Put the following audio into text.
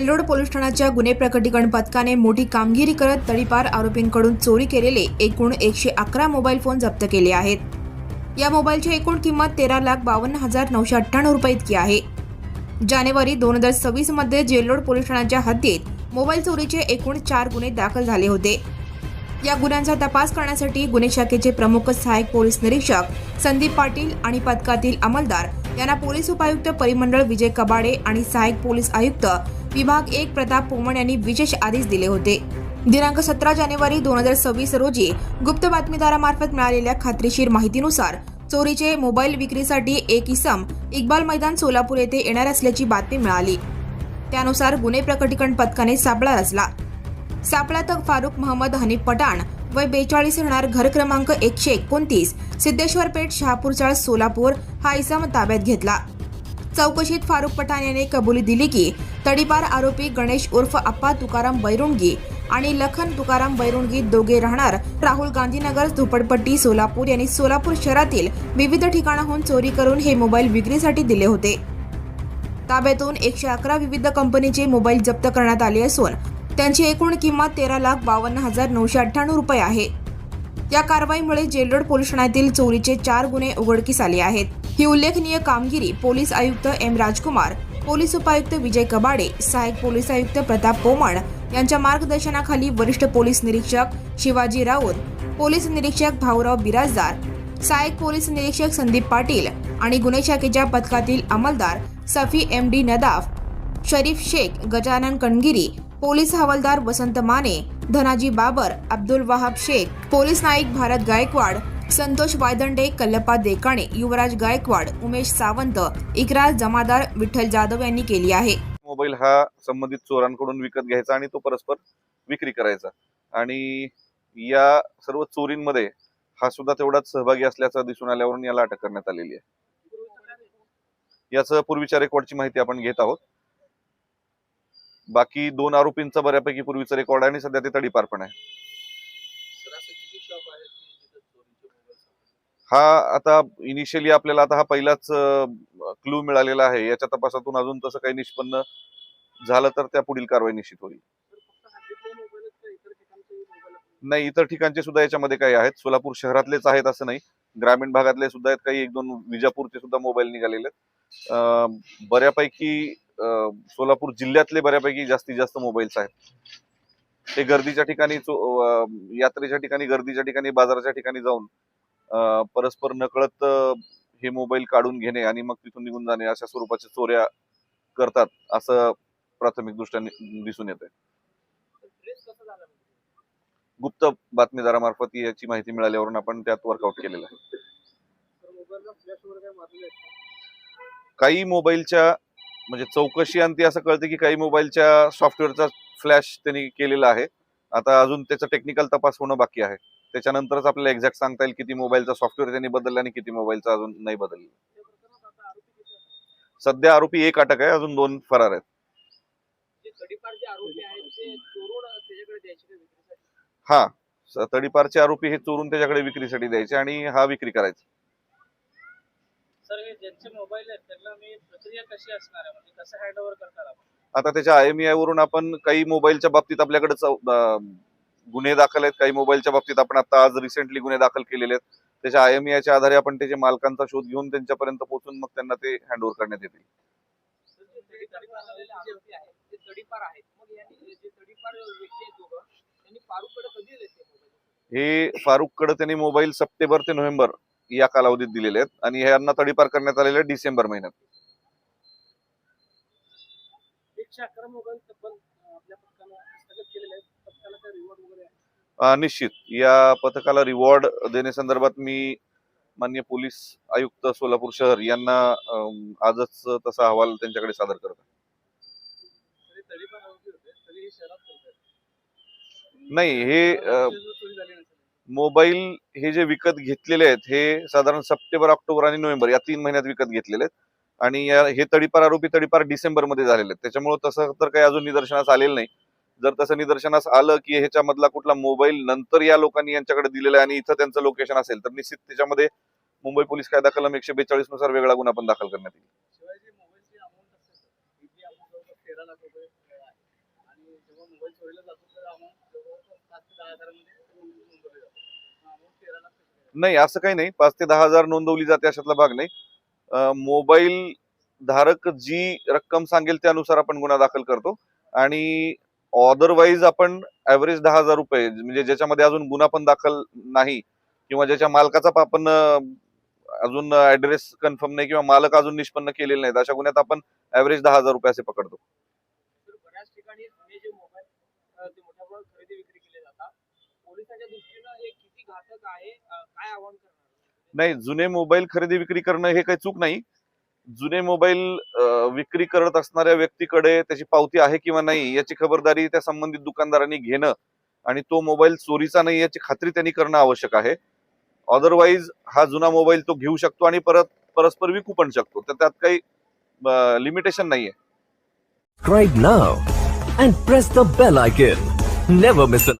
Jail Road police ठाण्याच्या गुन्हे प्रकटीकरण पथकाने मोठी कामगिरी करत तडीपार आरोपींकडून चोरी केलेले एकूण एकशे अकरा मोबाईल फोन जप्त केले आहेत. या मोबाईलची एकूण किंमत तेरा लाख बावन्न हजार नऊशे अठ्ठ्याण्णव रुपये इतकी आहे. जानेवारी दोन हजार सव्वीसमध्ये जेलरोड पोलीस ठाण्याच्या हद्दीत मोबाईल चोरीचे एकूण चार गुन्हे दाखल झाले होते. या गुन्ह्यांचा तपास करण्यासाठी गुन्हे शाखेचे प्रमुख सहाय्यक पोलीस निरीक्षक संदीप पाटील आणि पथकातील अंमलदार यांना पोलीस उपायुक्त परिमंडळ विजय कबाडे आणि सहाय्यक पोलीस आयुक्त विभाग एक प्रताप पोमण यांनी विशेष आदेश दिले होते. दिनांक सतरा जानेवारी दोन हजार सव्वीस रोजी गुप्त बातमीदारामार्फत मिळालेल्या खात्रीशीर माहितीनुसार चोरीचे मोबाईल विक्रीसाठी एक इसम इक्बाल मैदान सोलापूर येथे येणार असल्याची बातमी मिळाली. त्यानुसार गुन्हे प्रकटीकरण पथकाने सापळा रचला. सापळ्यात फारुख महम्मद हनीफ पठाण वय बेचाळीस राहणार घर क्रमांक एकशे एकोणतीस सिद्धेश्वर पेठ शहापूर चाळ सोलापूर हा इसम ताब्यात घेतला. चौकशीत फारुख पठाण याने कबुली दिली की तडीपार आरोपी गणेश उर्फ अप्पा तुकाराम बैरुणगी आणि लखन तुकाराम बैरुणगी दोघे राहणार राहुल गांधीनगर झोपडपट्टी सोलापूर यांनी सोलापूर शहरातील विविध ठिकाणाहून चोरी करून हे मोबाईल विक्रीसाठी दिले होते. ताब्यातून एकशे अकरा विविध कंपनीचे मोबाईल जप्त करण्यात आले असून त्यांची एकूण किंमत तेरा लाख बावन्न हजार नऊशे अठ्ठ्याण्णव रुपये आहे. या कारवाईमुळे जेलरोड पोलीस ठाण्यातील चोरीचे चार गुन्हे उघडकीस आले आहेत. ही उल्लेखनीय कामगिरी पोलीस आयुक्त एम राजकुमार पोलीस उपायुक्त विजय कबाडे सहाय्यक पोलीस आयुक्त प्रताप पोमण यांच्या मार्गदर्शनाखाली वरिष्ठ पोलीस निरीक्षक शिवाजी राऊत पोलीस निरीक्षक भाऊराव बिराजदार सहाय्यक पोलीस निरीक्षक संदीप पाटील आणि गुन्हे शाखेच्या पथकातील अंमलदार Safi M D Nadaf Sharif Shaikh Gajanan Kangiri police हवालदार वसंत माने धनाजी बाबर अब्दुल वहाब शेख पोलीस नाईक भारत गायकवाड संतोष वायदंडे कल्लप्पा देकाणे युवराज गायकवाड उमेश सावंत इकराज जमादार विठ्ठल जाधव यांनी केली आहे. मोबाईल हा संबंधित चोरांकडून विकत घ्यायचा आणि तो परस्पर विक्री करायचा. आणि या सर्व चोरींमध्ये हा सुद्धा तेवढाच सहभागी असल्याचं दिसून आल्यावरून याला अटक करण्यात आलेली आहे. याचं पूर्वीच्या रेकॉर्डची माहिती आपण घेत आहोत. बाकी दोन आरोपींचा बऱ्यापैकी पूर्वीचा रेकॉर्ड आहे आणि सध्या ते तडीपार पण आहे. हा आता इनिशियली आपल्याला आता हा पहिलाच क्लू मिळालेला आहे. याच्या तपासातून अजून तसं काही निष्पन्न झालं तर त्या पुढील कारवाई निश्चित होईल. नाही इतर ठिकाणचे सुद्धा याच्यामध्ये काही आहेत. सोलापूर शहरातलेच आहेत असं नाही. ग्रामीण भागातले सुद्धा आहेत. काही एक दोन विजापूरचे सुद्धा मोबाईल निघालेले आहेत. बऱ्यापैकी सोलापूर जिल्ह्यातले बऱ्यापैकी जास्तीत जास्त मोबाईल्स आहेत. ते गर्दीच्या ठिकाणी यात्रेच्या ठिकाणी गर्दीच्या ठिकाणी बाजाराच्या ठिकाणी जाऊन परस्पर नकळत हे मोबाईल काढून घेणे आणि मग तिथून निघून जाणे अशा स्वरूपाच्या चोऱ्या करतात असं प्राथमिक दृष्ट्या दिसून येते गुप्त बातमीदारामार्फत याची माहिती मिळाल्यावरून आपण त्यात वर्कआउट केलेलं आहे. काही मोबाईलच्या म्हणजे चौकशी अंती असं कळतं की काही मोबाईलच्या सॉफ्टवेअरचा फ्लॅश त्यांनी केलेला आहे. आता अजून त्याचा टेक्निकल तपास होणं बाकी आहे. त्याच्यानंतरच आपल्याला एक्झॅक्ट सांगता येईल किती मोबाईलचा सॉफ्टवेअर त्यांनी बदलला आणि किती मोबाईलचा अजून नाही बदलला. सध्या आरोपी एक अटक आहे अजून दोन फरार आहेत. हा तडीपारचे आरोपी हे चोरून त्याच्याकडे विक्रीसाठी द्यायचे आणि हा विक्री करायचा. सर हे ज्यांचे मोबाईल आहेत त्यांना मी प्रक्रिया कशी असणार आहे? म्हणजे कसं हँडओव्हर करणार आपण? आता त्याच्या आय एम वरून आपण काही मोबाईलच्या बाबतीत आपल्याकडे गुन्हे दाखल आहेत. काही मोबाईलच्या बाबतीत आपण आता आज रिसेंटली गुन्हे दाखल केलेले आहेत. त्याच्या आय एम च्या आधारे आपण त्याच्या मालकांचा शोध घेऊन त्यांच्यापर्यंत पोहोचून मग त्यांना ते हँडओव्हर करण्यात येतील. हे फारुखकडे त्यांनी मोबाईल सप्टेंबर ते नोव्हेंबर या कालावधीत दिलेले आहेत आणि यांना तडीपार करण्यात आलेले आहे डिसेंबर महिन्यात. निश्चित. या पथकाला रिवॉर्ड देण्यासंदर्भात मी मान्य पोलीस आयुक्त सोलापूर शहर यांना आजच तसा अहवाल त्यांच्याकडे सादर करत नाही हे मोबाईल हे जे विकत घेतलेले आहेत हे साधारण सप्टेंबर ऑक्टोबर आणि नोव्हेंबर या तीन महिन्यात विकत घेतलेले आहेत. आणि हे तडीपार आरोपी तडीपार डिसेंबरमध्ये झालेले आहेत. त्याच्यामुळे तसं तर काही अजून निदर्शनास आलेलं नाही. जर तसं निदर्शनास आलं की ह्याच्यामधला कुठला मोबाईल नंतर या लोकांनी यांच्याकडे दिलेला आहे आणि इथं त्यांचं लोकेशन असेल तर निश्चित त्याच्यामध्ये मुंबई पोलीस कायदा कलम एकशे बेचाळीसनुसार वेगळा गुन्हा पण दाखल करण्यात येईल शिवाय जे मोबाईलची अमाऊंट असते सर, ही जी amount जवळपास तेरा लाख रुपये आहे मोबाईल चोरीला जातो तर अमाऊंट जवळपास पाच ते दहा हजारामध्ये नोंदवली जाते. अमाऊंट तेरा लाख कशी काय? नाही असं काही नाही. पाच ते दहा हजार नोंदवली जाते अशातला भाग नाही. अं, मोबाईल धारक जी रक्कम सांगेल त्यानुसार आपण गुन्हा दाखल करतो. आणि अदरवाईज आपण ऍव्हरेज दहा हजार रुपये म्हणजे ज्याच्यामध्ये अजून गुन्हा पण दाखल नाही किंवा ज्याच्या मालकाचा पण आपण अं, अजून ऍड्रेस कन्फर्म नाही किंवा मालक अजून निष्पन्न केलेले नाहीत अशा गुन्ह्यात आपण ऍव्हरेज दहा हजार रुपये असे पकडतो तर बऱ्याच ठिकाणी जुने जे मोबाईल अ, ते मोठ्या प्रमाणात खरेदी विक्री केले जातात पोलिसांच्या दृष्टीनं हे किती घातक आहे? अ, काय आव्हान करणार? नाही जुने मोबाईल खरेदी विक्री करणं हे काही चूक नाही. जुने मोबाईल विक्री करत असणाऱ्या व्यक्तीकडे त्याची पावती आहे किंवा नाही याची खबरदारी त्या संबंधित दुकानदारांनी घेणं आणि तो मोबाईल चोरीचा नाही याची खात्री त्यांनी करणं आवश्यक आहे. अदरवाईज हा जुना मोबाईल तो घेऊ शकतो आणि परत परस्पर विकू पण शकतो. तर त्यात काही लिमिटेशन नाहीये. Now and press the bell icon. Never miss an